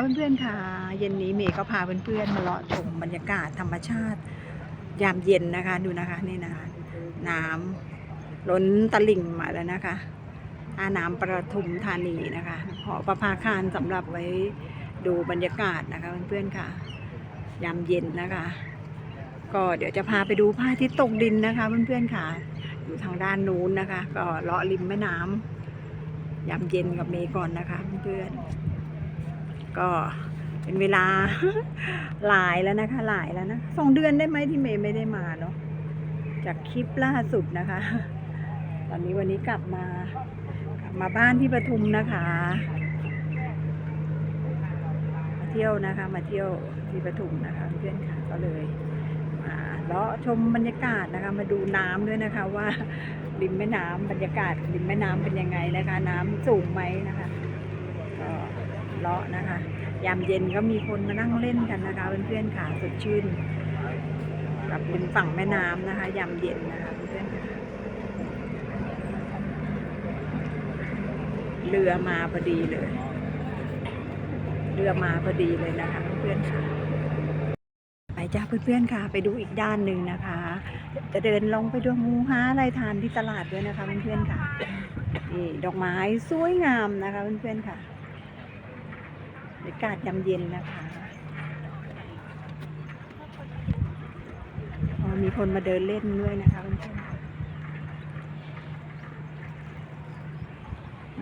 เพื่อนๆค่ะ เย็นนี้เมย์ก็พาเพื่อนๆมาเลาะชมบรรยากาศธรรมชาติ ยามเย็นนะคะดูนะคะนี่นะคะน้ำล้นตลิ่งมาแล้วนะคะท่าน้ำประทุมธานีนะคะหอประภาคารสำหรับไว้ดูบรรยากาศนะคะเพื่อนๆค่ะ ยามเย็นนะคะ ก็เดี๋ยวจะพาไปดูพระอาทิตย์ตกดินนะคะเพื่อนๆค่ะ อยู่ทางด้านนู้นนะคะ ก็เลาะริมแม่น้ำยามเย็นกับเมย์ก่อนนะคะเพื่อนๆ ก็เป็นเวลาหลายแล้วนะคะหลายแล้วนะสองเดือนได้ไหมที่เมย์ไม่ได้มาเนาะจากคลิปล่าสุดนะคะ ตอนนี้วันนี้กลับมากลับมาบ้านที่ปทุมนะคะ มาเที่ยวนะคะ มาเที่ยวที่ปทุมนะคะเพื่อนค่ะก็เลยมาเลาะชมบรรยากาศนะคะ มาดูน้ำด้วยนะคะว่าริมแม่น้ำบรรยากาศริมแม่น้ำเป็นยังไงนะคะ น้ำสูงไหมนะคะก็ เลาะนะคะ ยามเย็นก็มีคนมานั่งเล่นกันนะคะเพื่อนๆค่ะสดชื่นกับริมฝั่งแม่น้ำนะคะ ยามเย็นนะคะเพื่อนๆเรือมาพอดีเลย เรือมาพอดีเลยนะคะเพื่อนๆค่ะไปจ้าเพื่อนๆค่ะ ไปดูอีกด้านหนึ่งนะคะ จะเดินลงไปดูงูหาอะไรทานที่ตลาดด้วยนะคะเพื่อนๆค่ะนี่ดอกไม้สวยงามนะคะเพื่อนๆค่ะ รยากาศยามเย็นนะคะมีคนมาเดินเล่นด้วยนะคะเพื่อนๆค่ะ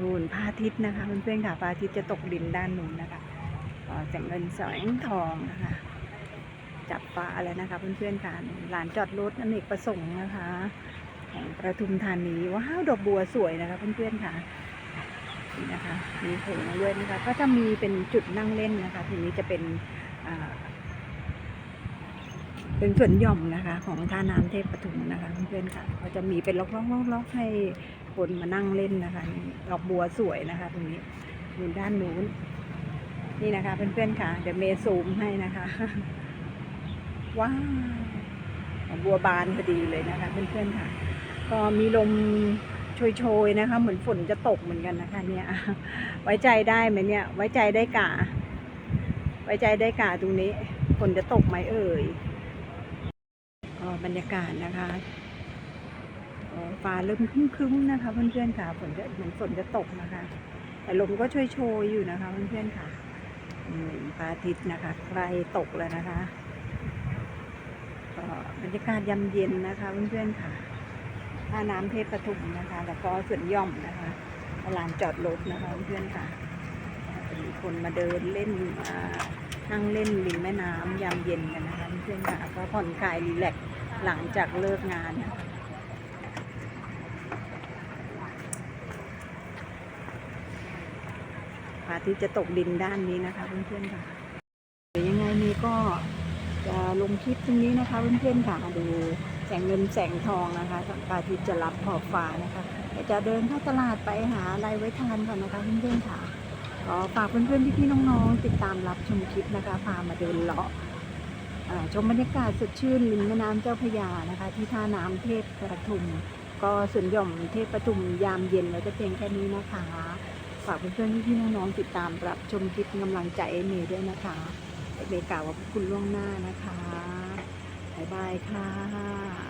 นู่นพระอาทิตย์นะคะเพื่อนๆค่ะพระอาทิตย์จะตกดินด้านนู้นนะคะแสงเงินแสงทองนะคะ จับปลาแล้วนะคะเพื่อนๆค่ะลานจอดรถอเนกประสงค์นะคะ ของประทุมธานีว้าวดอกบัวสวยนะคะเพื่อนๆค่ะ นี่นะคะมีหงด้วยนะคะก็จะมีเป็นจุดนั่งเล่นนะคะ ทีนี้จะเป็นเป็นสวนหย่อมนะคะ ของท่าน้ำเทพปทุมนะคะเพื่อนๆค่ะก็จะมีเป็นล็อกๆๆๆให้คนมานั่งเล่นนะคะดอกบัวสวยนะคะ ตรงนี้อยู่ด้านนู้น นี่นะคะเพื่อนๆค่ะ เดี๋ยวเมย์ซูมให้นะคะ ว้าวบัวบานพอดีเลยนะคะเพื่อนๆค่ะ ก็มีลม โชยๆนะคะ เหมือนฝนจะตกเหมือนกันนะคะเนี่ยไว้ใจได้ไหมเนี่ย ไว้ใจได้กะไว้ใจได้กะตรงนี้ฝนจะตกไหมเอ่ยบรรยากาศนะคะฟ้าเริ่มครึ้มๆนะคะเพื่อนๆค่ะฝนจะเหมือนฝนจะตกนะคะ แต่ลมก็โชยๆอยู่นะคะเพื่อนๆค่ะอืมพระอาทิตย์นะคะใกล้ตกแล้วนะคะก็บรรยากาศยามเย็นนะคะเพื่อนๆค่ะ ท่าน้ำเทพปทุมนะคะ แล้วก็สวนย่อมนะคะลานจอดรถนะคะเพื่อนค่ะมีคนมาเดินเล่นมานั่งเล่นริมแม่น้ำยามเย็นกันนะคะเพื่อนค่ะก็ผ่อนคลายรีแลกซ์หลังจากเลิกงานนะคะพระอาทิตย์จะตกดินด้านนี้นะคะเพื่อนๆค่ะเดี๋ยวยังไงมีก็จะลงคลิปตรงนี้นะคะเพื่อนๆค่ะดู แสงเงินแสงทองนะคะปาทิตย์จะรับขอบฟ้านะคะเดี๋ยวจะเดินเข้าตลาดไปหาอะไรไว้ทานก่อนนะคะเพื่อนๆค่ะก็ฝากเพื่อนๆพี่ๆน้องๆติดตามรับชมคลิปนะคะพามาเดินเลาะชมบรรยากาศสดชื่นริมแม่น้ำเจ้าพระยานะคะ ที่ท่าน้ำเทพประทุม ก็สวนหย่อมเทพประทุมยามเย็นแล้วก็เพียงแค่นี้นะคะฝากเพื่อนๆพี่ๆน้องๆติดตามรับชมคลิปกำลังใจให้เมย์ด้วยนะคะเมย์กล่าวว่าขอบคุณล่วงหน้านะคะ บายค่ะ